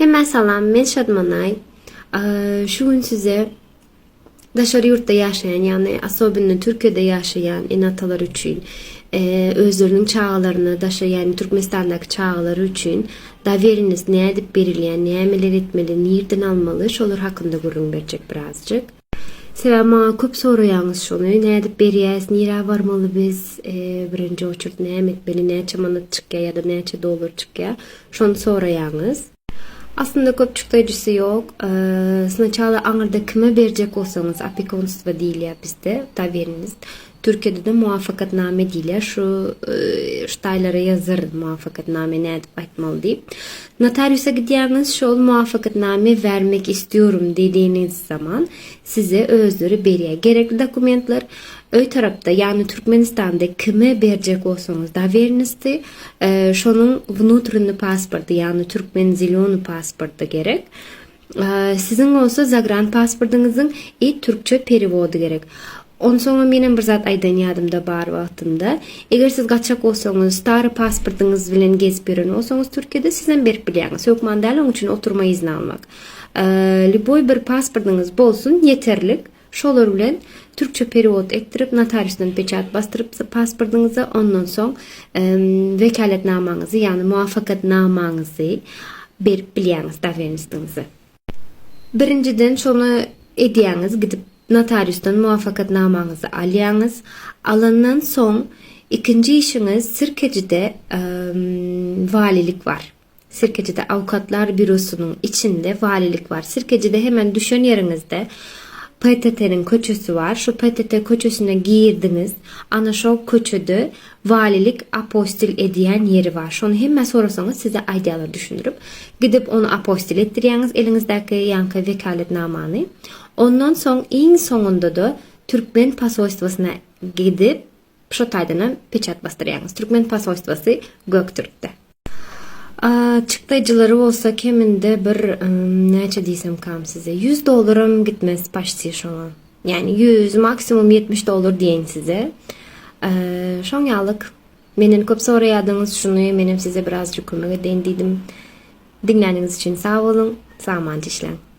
Hemen salam, men Şadmanay. Ee, Şu gün size dışarı yurtta yaşayan yani asobinli Türkiye'de yaşayan enatalar için e, özlerinin çağlarını daşa yani Türkmenistan'daki çağları için da veriniz ne edip berilyen, ne emeler etmeli, nereden almalı, şolar hakkında gurun verecek birazcık. Sebema köp soruyanız şunu, ne edip beriyaz, nira varmalı biz, e, birinci uçurt ne etmeli, ne çamanıt çıkya ya da ne dolar çıkya, şonu soruyanız. Aslında köpçüktecisi yok. Ee, Sınıçalı Anır'da kime verecek olsanız apikonstva değil ya bizde da veriniz. Türkiye'de de muvaffakatname değil ya şu e, ştaylara yazır muvaffakatname ne edip aytmalı deyip. Notariusa gidiyorsunuz şu muvaffakatname vermek istiyorum dediğiniz zaman size özleri beriye gerekli dokumentler Öy tarafta yani Türkmenistan'da kime verecek olsanız da verinizdi. E, şunun внутренний pasportu yani Türkmen zilonu pasportu gerek. E, sizin olsa zagran pasportunuzun i Türkçe perivodu gerek. Ondan sonra menin bir zat aydan yadımda bar vaqtında. Eğer siz kaçak olsanız, starı pasportunuz bilen gezip beren olsanız Türkiye'de sizden berip bilýäňiz. Onun için oturma izni almak. E, Liboy bir pasportunuz bolsun yeterlik. Şolar bilen Türkçe periyot ektirip notariusdan peçat bastırıp pasportunuzu ondan soň e, vekaletnamaňyzy yani muvaffakatnamaňyzy berip bilýäňiz daveniňizi. Birinciden şonu edýäňiz gidip notariusdan muvaffakatnamaňyzy alýaňyz. Alandan soň ikinci işiniz Sirkeci'de valilik var. Sirkeci'de avukatlar bürosunun içinde valilik var. Sirkeci'de hemen düşen yerinizde PTT'nin köçüsü var. Şu PTT köçüsüne girdiniz. Ana şu köçüde valilik apostil ediyen yeri var. Şunu hemen sorasanız size aydiyalar düşünürüp gidip onu apostil ettiriyeniz elinizdeki yankı vekaletnamanı. Ondan soň iň soňunda da Türkmen pasoystwasyna gidip şu taýdana peçat bastırýaňyz. Türkmen pasoystvasy Göktürk'te. Olsa keminde bir ım, neçe diysem kam size 100 dolarım gitmez başti şoňa. Yani 100 maksimum 70 dolar diyen size. Ee, şoň ýalyk. Menen köp soraýadyňyz şunu menem size birazcık kömek edin diýdim. Dinläniňiz için sağ olun. Sağman işleň.